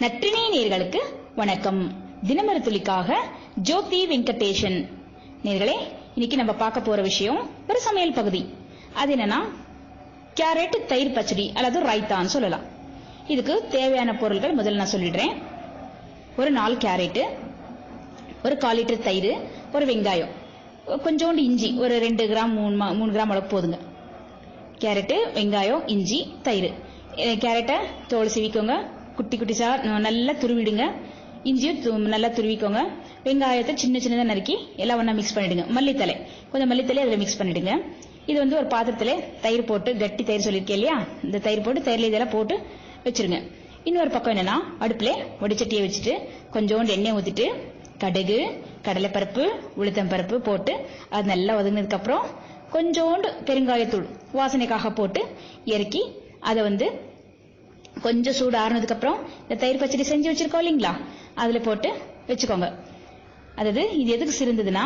நற்றினை நேர்களுக்கு வணக்கம். தினமரு துளிக்காக ஜோதி வெங்கடேஷன். நேர்களே இன்னைக்கு நம்ம பார்க்க போற விஷயம் ஒரு சமையல் பகுதி. அது என்னன்னா கேரட் தயிர் பச்சடி அல்லது ரைத்தான்னு சொல்லலாம். இதுக்கு தேவையான பொருட்கள் முதல்ல நான் சொல்லிடுறேன். ஒரு நாலு கேரட்டு ஒரு கால் லிட்டர் தயிர் ஒரு வெங்காயம் கொஞ்சோண்டு இஞ்சி ஒரு ரெண்டு கிராம் மூணு மா- மூணு கிராம் அளவு போதுங்க. கேரட்டு வெங்காயம் இஞ்சி தயிர். கேரட்டை தோல் சிவிக்கோங்க. குட்டி குட்டிசா நல்லா துருவிடுங்க. இஞ்சியும் து- நல்லா துருவிக்கோங்க. வெங்காயத்தை சின்ன சின்னதாக நறுக்கி எல்லாம் ஒன்றா மிக்ஸ் பண்ணிடுங்க. மல்லித்தலை கொஞ்சம் மல்லித்தலை அதில் மிக்ஸ் பண்ணிடுங்க. இது வந்து ஒரு பாத்திரத்தில் தயிர் போட்டு கட்டி தயிர் சொல்லியிருக்கேன் இல்லையா? இந்த தயிர் போட்டு தயிரில் இதெல்லாம் போட்டு வச்சிருங்க. இன்னொரு பக்கம் என்னன்னா அடுப்புல வடிச்சட்டியை வச்சுட்டு கொஞ்சோண்டு எண்ணெய் ஊற்றிட்டு கடுகு கடலைப்பருப்பு உளுத்தம்பருப்பு போட்டு அது நல்லா ஒதுங்கினதுக்கப்புறம் கொஞ்சோண்டு பெருங்காயத்தூள் வாசனைக்காக போட்டு இறக்கி அதை வந்து கொஞ்சம் சூடு ஆறுனதுக்கு அப்புறம் இந்த தயிர் பச்சடி செஞ்சு வச்சிருக்கோம் இல்லைங்களா? அதுல போட்டு வச்சுக்கோங்க. அதாவது இது எதுக்கு சிறந்ததுன்னா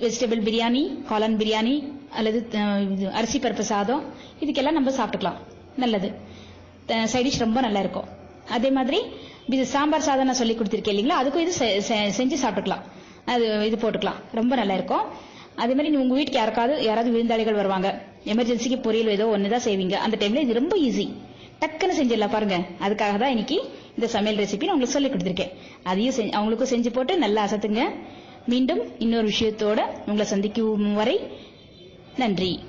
வெஜிடபிள் பிரியாணி காளான் பிரியாணி அல்லது இது அரிசி பருப்பு சாதம் இதுக்கெல்லாம் நம்ம சாப்பிட்டுக்கலாம். நல்லது. சைடிஷ் ரொம்ப நல்லா இருக்கும். அதே மாதிரி இது சாம்பார் சாதம் நான் சொல்லி கொடுத்துருக்கேன் இல்லைங்களா? அதுக்கும் இது செ- செஞ்சு சாப்பிட்டுக்கலாம். அது இது போட்டுக்கலாம். ரொம்ப நல்லா இருக்கும். அதே மாதிரி உங்க வீட்டுக்கு யாருக்காவது யாராவது விருந்தாளிகள் வருவாங்க. எமர்ஜென்சிக்கு பொரியல் ஏதோ ஒன்று தான் செய்வீங்க. அந்த டைம்ல இது ரொம்ப ஈஸி டக்குன்னு செஞ்சிடலாம் பாருங்க. அதுக்காக தான் இன்னைக்கு இந்த சமையல் ரெசிபி நான் உங்களுக்கு சொல்லி கொடுத்துருக்கேன். அதையும் செஞ்சு- அவங்களுக்கும் செஞ்சு போட்டு நல்லா அசத்துங்க. மீண்டும் இன்னொரு விஷயத்தோட உங்களை சந்திக்கும் வரை நன்றி.